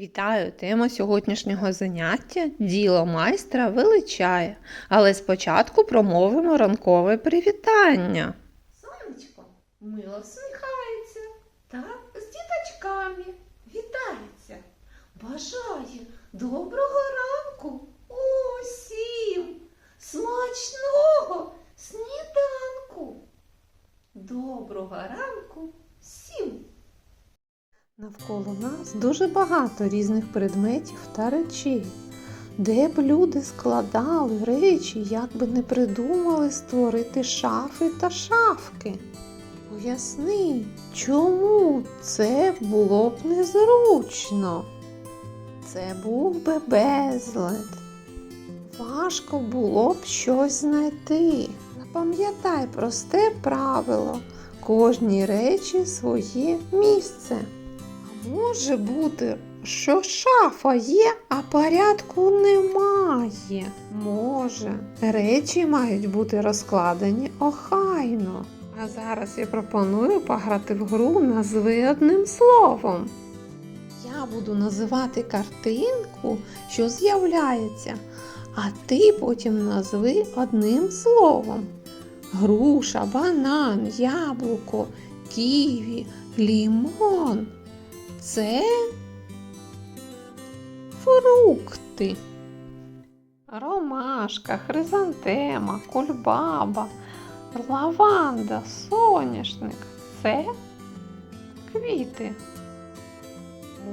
Вітаю! Тема сьогоднішнього заняття Діло майстра величає, але спочатку промовимо ранкове привітання. Сонечко мило всміхається та з діточками вітається. Бажає доброго ранку усім, смачного сніданку. Доброго ранку! Навколо нас дуже багато різних предметів та речей. Де б люди складали речі, як би не придумали створити шафи та шафки. Поясни, чому це було б незручно? Це був би безлад. Важко було б щось знайти. Запам'ятай просте правило. Кожній речі своє місце. Може бути, що шафа є, а порядку немає. Може, речі мають бути розкладені охайно. А зараз я пропоную пограти в гру назви одним словом. Я буду називати картинку, що з'являється, а ти потім назви одним словом. Груша, банан, яблуко, ківі, лімон. Це фрукти. Ромашка, хризантема, кульбаба, лаванда, соняшник. Це квіти.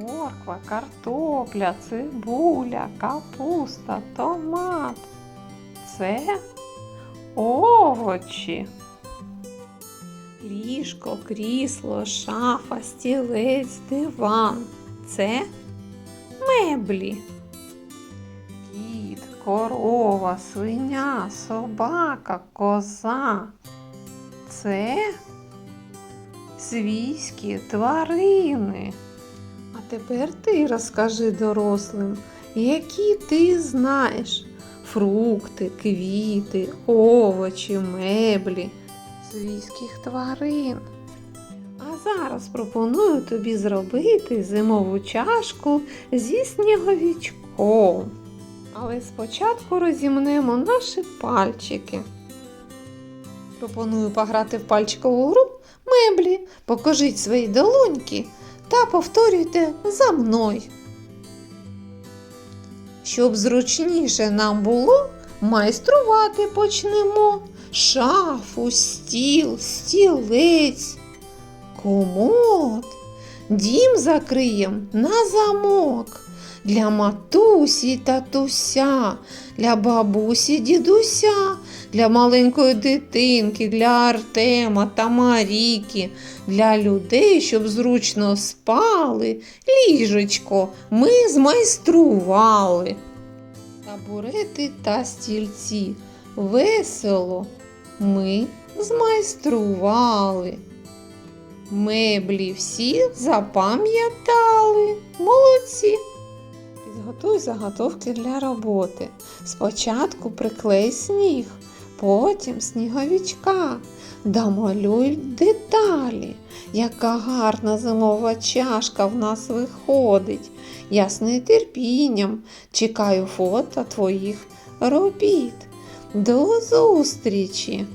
Морква, картопля, цибуля, капуста, томат. Це овочі. Ліжко, крісло, шафа, стілець, диван. Це меблі. Кіт, корова, свиня, собака, коза. Це свійські тварини. А тепер ти розкажи дорослим, які ти знаєш фрукти, квіти, овочі, меблі свійських тварин. А зараз пропоную тобі зробити зимову чашку зі сніговичком. Але спочатку розімнемо наші пальчики. Пропоную пограти в пальчикову гру меблі. Покажіть свої долоньки та повторюйте за мною. Щоб зручніше нам було, майструвати почнемо шафу, стіл, стілець, комод. Дім закриєм на замок. Для матусі татуся, для бабусі дідуся, для маленької дитинки, для Артема та Маріки, для людей, щоб зручно спали, ліжечко ми змайстрували. Табурети та стільці весело ми змайстрували. Меблі всі запам'ятали. Молодці. Підготуй заготовки для роботи. Спочатку приклей сніг, потім сніговичка. Домалюй деталі. Яка гарна зимова чашка в нас виходить. Я з нетерпінням чекаю фото твоїх робіт. До зустрічі!